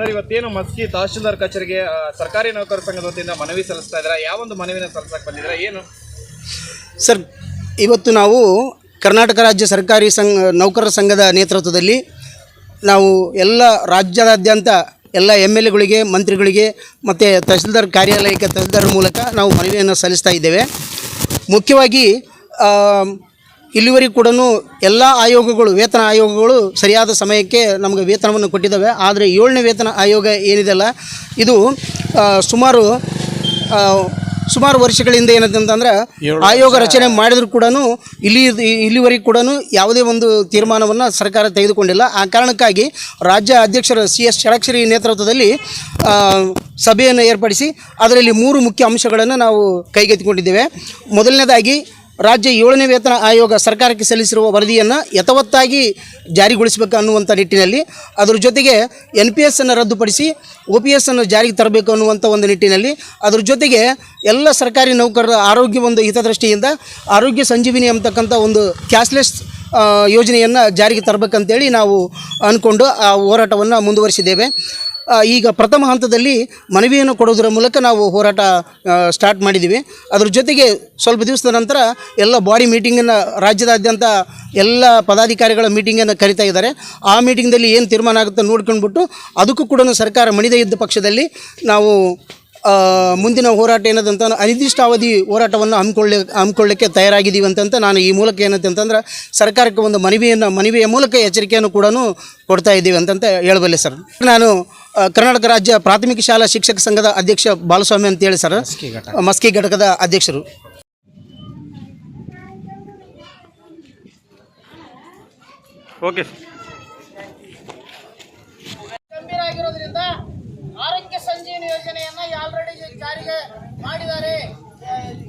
Sir, ಇವತ್ತೇನು ಮಸ್ಕಿ ತಹಶೀಲ್ದಾರ್ ಕಚೇರಿಗೆ ಸರ್ಕಾರಿ ನೌಕರ ಸಂಘದ ವತಿಯಿಂದ ಮನವಿ ಸಲ್ಲಿಸ್ತಾ ಯಾವ ಒಂದು ಮನವಿನ ಸಲ್ಲಿಸಕ್ಕೆ ಬಂದಿದ್ದೀರಾ? ಏನು? ಸರ್, ಇವತ್ತು ನಾವು ಕರ್ನಾಟಕ ರಾಜ್ಯ ಸರ್ಕಾರಿ ಸಂಘ, ನೌಕರರ ಸಂಘದ ನೇತೃತ್ವದಲ್ಲಿ ನಾವು ಎಲ್ಲ ರಾಜ್ಯದಾದ್ಯಂತ ಎಲ್ಲ ಎಂ ಎಲ್ ಎಗಳಿಗೆ, ಮಂತ್ರಿಗಳಿಗೆ ಮತ್ತು ತಹಸೀಲ್ದಾರ್ ಕಾರ್ಯಾಲಯಕ್ಕೆ ತಹಸೀಲ್ದಾರ್ ಮೂಲಕ ನಾವು ಮನವಿಯನ್ನು ಸಲ್ಲಿಸ್ತಾ ಇದ್ದೇವೆ. ಮುಖ್ಯವಾಗಿ ಇಲ್ಲಿವರೆಗೂ ಕೂಡ ಎಲ್ಲ ಆಯೋಗಗಳು ವೇತನ ಆಯೋಗಗಳು ಸರಿಯಾದ ಸಮಯಕ್ಕೆ ನಮಗೆ ವೇತನವನ್ನು ಕೊಟ್ಟಿದ್ದಾವೆ. ಆದರೆ ಏಳನೇ ವೇತನ ಆಯೋಗ ಏನಿದೆಯಲ್ಲ ಇದು ಸುಮಾರು ಸುಮಾರು ವರ್ಷಗಳಿಂದ ಏನಂತಂದ್ರೆ ಆಯೋಗ ರಚನೆ ಮಾಡಿದ್ರು ಕೂಡ ಇಲ್ಲಿ ಇಲ್ಲಿವರೆಗೂ ಕೂಡ ಯಾವುದೇ ಒಂದು ತೀರ್ಮಾನವನ್ನು ಸರ್ಕಾರ ತೆಗೆದುಕೊಂಡಿಲ್ಲ. ಆ ಕಾರಣಕ್ಕಾಗಿ ರಾಜ್ಯ ಅಧ್ಯಕ್ಷರ ಸಿ ಎಸ್ ಷಡಕ್ಷರಿ ನೇತೃತ್ವದಲ್ಲಿ ಸಭೆಯನ್ನು ಏರ್ಪಡಿಸಿ ಅದರಲ್ಲಿ ಮೂರು ಮುಖ್ಯ ಅಂಶಗಳನ್ನು ನಾವು ಕೈಗೆತ್ತಿಕೊಂಡಿದ್ದೇವೆ. ಮೊದಲನೇದಾಗಿ ರಾಜ್ಯ ಏಳನೇ ವೇತನ ಆಯೋಗ ಸರ್ಕಾರಕ್ಕೆ ಸಲ್ಲಿಸಿರುವ ವರದಿಯನ್ನು ಯಥವತ್ತಾಗಿ ಜಾರಿಗೊಳಿಸಬೇಕು ಅನ್ನುವಂಥ ನಿಟ್ಟಿನಲ್ಲಿ. ಅದರ ಜೊತೆಗೆ ಎನ್ ಪಿ ಎಸ್ಸನ್ನು ರದ್ದುಪಡಿಸಿ ಒ ಪಿ ಎಸ್ಸನ್ನು ಜಾರಿಗೆ ತರಬೇಕು ಅನ್ನುವಂಥ ಒಂದು ನಿಟ್ಟಿನಲ್ಲಿ. ಅದರ ಜೊತೆಗೆ ಎಲ್ಲ ಸರ್ಕಾರಿ ನೌಕರರ ಆರೋಗ್ಯ ಒಂದು ಹಿತದೃಷ್ಟಿಯಿಂದ ಆರೋಗ್ಯ ಸಂಜೀವಿನಿ ಅಂತಕ್ಕಂಥ ಒಂದು ಕ್ಯಾಶ್ಲೆಸ್ ಯೋಜನೆಯನ್ನು ಜಾರಿಗೆ ತರಬೇಕಂತೇಳಿ ನಾವು ಅಂದ್ಕೊಂಡು ಆ ಹೋರಾಟವನ್ನು ಮುಂದುವರಿಸಿದ್ದೇವೆ. ಈಗ ಪ್ರಥಮ ಹಂತದಲ್ಲಿ ಮನವಿಯನ್ನು ಕೊಡೋದರ ಮೂಲಕ ನಾವು ಹೋರಾಟ ಸ್ಟಾರ್ಟ್ ಮಾಡಿದ್ದೀವಿ. ಅದ್ರ ಜೊತೆಗೆ ಸ್ವಲ್ಪ ದಿವಸದ ನಂತರ ಎಲ್ಲ ಬಾಡಿ ಮೀಟಿಂಗನ್ನು ರಾಜ್ಯದಾದ್ಯಂತ ಎಲ್ಲ ಪದಾಧಿಕಾರಿಗಳ ಮೀಟಿಂಗನ್ನು ಕರಿತಾ ಇದ್ದಾರೆ. ಆ ಮೀಟಿಂಗ್ದಲ್ಲಿ ಏನು ತೀರ್ಮಾನ ಆಗುತ್ತೆ ನೋಡ್ಕೊಂಡ್ಬಿಟ್ಟು ಅದಕ್ಕೂ ಕೂಡ ಸರ್ಕಾರ ಮಣಿದ ಇದ್ದ ಪಕ್ಷದಲ್ಲಿ ನಾವು ಮುಂದಿನ ಹೋರಾಟ ಏನದಂತ ಅನಿರ್ದಿಷ್ಟಾವಧಿ ಹೋರಾಟವನ್ನು ಹಮ್ಮಿಕೊಳ್ಳಿ ಹಮ್ಮಿಕೊಳ್ಳಕ್ಕೆ ತಯಾರಾಗಿದ್ದೀವಿ ಅಂತಂತ ನಾನು ಈ ಮೂಲಕ ಏನಂತಂದ್ರೆ ಸರ್ಕಾರಕ್ಕೆ ಒಂದು ಮನವಿಯನ್ನು ಮನವಿಯ ಮೂಲಕ ಎಚ್ಚರಿಕೆಯನ್ನು ಕೂಡ ಕೊಡ್ತಾ ಇದ್ದೀವಿ ಅಂತಂತ ಹೇಳಬಲ್ಲೆ ಸರ್. ನಾನು ಕರ್ನಾಟಕ ರಾಜ್ಯ ಪ್ರಾಥಮಿಕ ಶಾಲಾ ಶಿಕ್ಷಕ ಸಂಘದ ಅಧ್ಯಕ್ಷ ಬಾಲಸ್ವಾಮಿ ಅಂತೇಳಿ ಸರ್. ಮಸ್ಕಿ ಘಟಕದ ಅಧ್ಯಕ್ಷರು. ಓಕೆ ಗಂಭೀರ ಆಗಿರೋದ್ರಿಂದ ಆರೋಗ್ಯ ಸಂಜೀವಿನಿ ಯೋಜನೆಯನ್ನ ಆಲ್ರೆಡಿ ಜಾರಿಗೆ ಮಾಡಿದ್ದಾರೆ.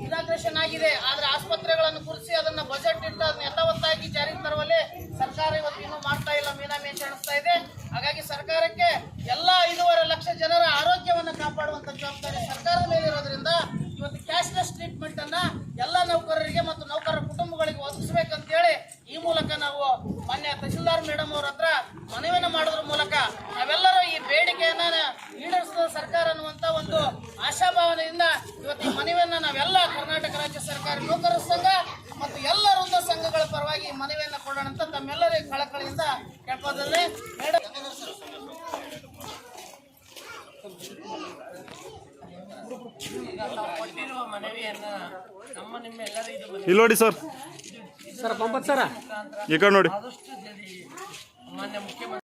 ಇನಾಗ್ರೇಷನ್ ಆಗಿದೆ. ಆದ್ರೆ ಆಸ್ಪತ್ರೆಗಳನ್ನು ಕುರಿಸಿ ಅದನ್ನ ಬಜೆಟ್ ಇಟ್ಟು ಅದನ್ನ ಯಥಾವತ್ತಾಗಿ ಜಾರಿಗೆ ತರುವಲ್ಲಿ ಸರ್ಕಾರ ಇವತ್ತು ಇನ್ನೂ ಮಾಡ್ತಾ ಇಲ್ಲ, ಮೀನಾಮೇಷ ಅನಿಸ್ತಾ ಇದೆ. ಹಾಗಾಗಿ ಸರ್ಕಾರಕ್ಕೆ ಎಲ್ಲ ಐದೂವರೆ ಲಕ್ಷ ಜನರ ಆರೋಗ್ಯವನ್ನು ಕಾಪಾಡುವಂತ ಜವಾಬ್ದಾರಿ ಸರ್ಕಾರದ ಮೇಲೆ ಇರೋದ್ರಿಂದ ಇವತ್ತು ಕ್ಯಾಶ್ಲೆಸ್ ಟ್ರೀಟ್ಮೆಂಟ್ ಅನ್ನ ಎಲ್ಲ ನೌಕರರಿಗೆ ಮತ್ತು ನೌಕರರ ಕುಟುಂಬಗಳಿಗೆ ಒದಗಿಸ್ಬೇಕಂತೇಳಿ ಈ ಮೂಲಕ ನಾವು ಮಾನ್ಯ ತಹಶೀಲ್ದಾರ್ ಮೇಡಮ್ ಅವ್ರ ಹತ್ರ ಮನವಿಯನ್ನು ಮಾಡೋದ್ರ ಮೂಲಕ ನಾವೆಲ್ಲರೂ ಈ ಬೇಡಿಕೆಯನ್ನ ಈಡೇರಿಸಿದ ಸರ್ಕಾರ ಅನ್ನುವಂತ ಒಂದು ಆಶಾಭಾವನೆಯಿಂದ ಇವತ್ತು ಈ ಮನವಿಯನ್ನ ನಾವೆಲ್ಲ ಕರ್ನಾಟಕ ರಾಜ್ಯ ಸರ್ಕಾರಿ ನೌಕರರ ಸಂಘ ಮತ್ತು ಎಲ್ಲ ವೃದ್ಧ ಸಂಘಗಳ ಪರವಾಗಿ ಈ ಮನವಿಯನ್ನ ಕೊಡೋಣ ಅಂತ ತಮ್ಮೆಲ್ಲರಿಗೆ ಕಳಕಳಿಯಿಂದ ಕೇಳ್ಕೋದ್ರೆ ಮೇಡಮ್ ಇಲ್ಲಿ ನೋಡಿ ಸರ್. Sir ಬಂಬತ್ sir? ಈ ಕಡೆ ನೋಡಿ. ಆದಷ್ಟು ಮಾನ್ಯ ಮುಖ್ಯಮಂತ್ರಿ